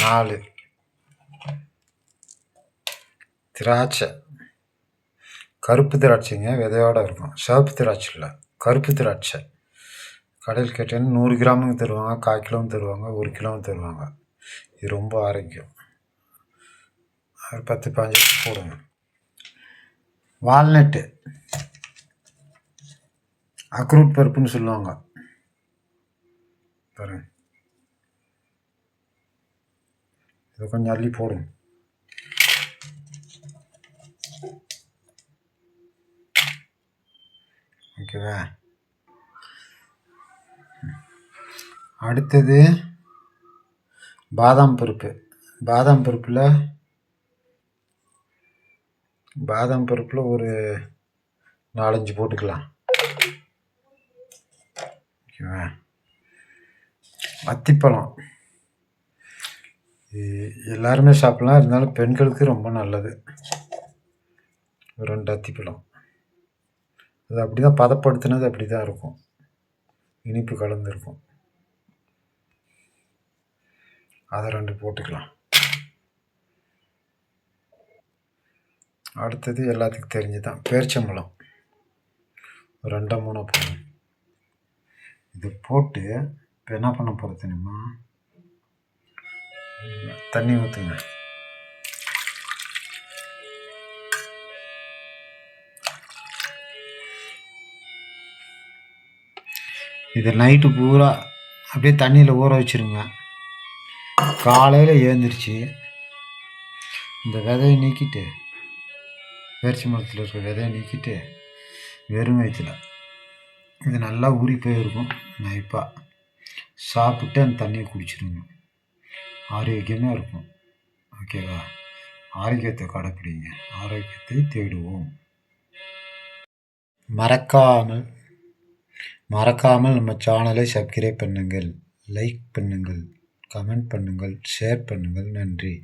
நாலு திராட்சை. கருப்பு திராட்சைங்க விதையோடு இருக்கும். சிவப்பு திராட்சை இல்லை. கருப்பு திராட்சை. கடையில் கேட்டீங்கன்னா நூறு கிராமுக்கு தருவாங்க கால் கிலோவும் தருவாங்க ஒரு கிலோவும் தருவாங்க. இது ரொம்ப ஆரோக்கியம். ஒரு பத்து பாஞ்சு போடுங்க. வால்நட்டு. அக்ரூட் பருப்புன்னு சொல்லுவாங்க. பாருங்கள் இது கொஞ்சம் அள்ளி போடுங்க ஓகேவா அடுத்தது பாதாம் பருப்பு. பாதாம் பருப்பில் பாதாம் பருப்பில் ஒரு நாலஞ்சு போட்டுக்கலாம். ஓகேவா? அத்திப்பழம் எல்லாருமே சாப்பிட்லாம். இருந்தாலும் பெண்களுக்கு ரொம்ப நல்லது. ரெண்டு அத்திப்பழம். அது அப்படி தான் பதப்படுத்தினது அப்படி தான் இருக்கும். இனிப்பு கலந்துருக்கும். அதை ரெண்டு போட்டுக்கலாம். அடுத்தது எல்லாத்துக்கும் தெரிஞ்சு தான் பேரிச்சம்பழம். ரெண்டோ மூணோ போடணும். இது போட்டு இப்போ என்ன பண்ண போகிறது தெரியுமா? தண்ணி ஊற்றுங்க இது நைட்டு பூரா அப்படியே தண்ணியில் ஊற வச்சுருங்க. காலையில் ஏந்திரிச்சு இந்த விதையை நீக்கிட்டு பேரிச்சி மரத்தில் இருக்கிற விதையை நீக்கிட்டு வெறும் வயிற்றில் இது நல்லா ஊறி போயிருக்கும். நைப்பாக சாப்பிட்டு அந்த தண்ணியை குடிச்சிருங்க. ஆரோக்கியமாக இருக்கும். ஓகேவா ஆரோக்கியத்தை கடைப்பிடிங்க ஆரோக்கியத்தை தேடுவோம். மறக்காமல் மறக்காமல் நம்ம சேனலை சப்ஸ்கிரைப் பண்ணுங்கள். லைக் பண்ணுங்கள். கமெண்ட் பண்ணுங்கள். ஷேர் பண்ணுங்கள். நன்றி.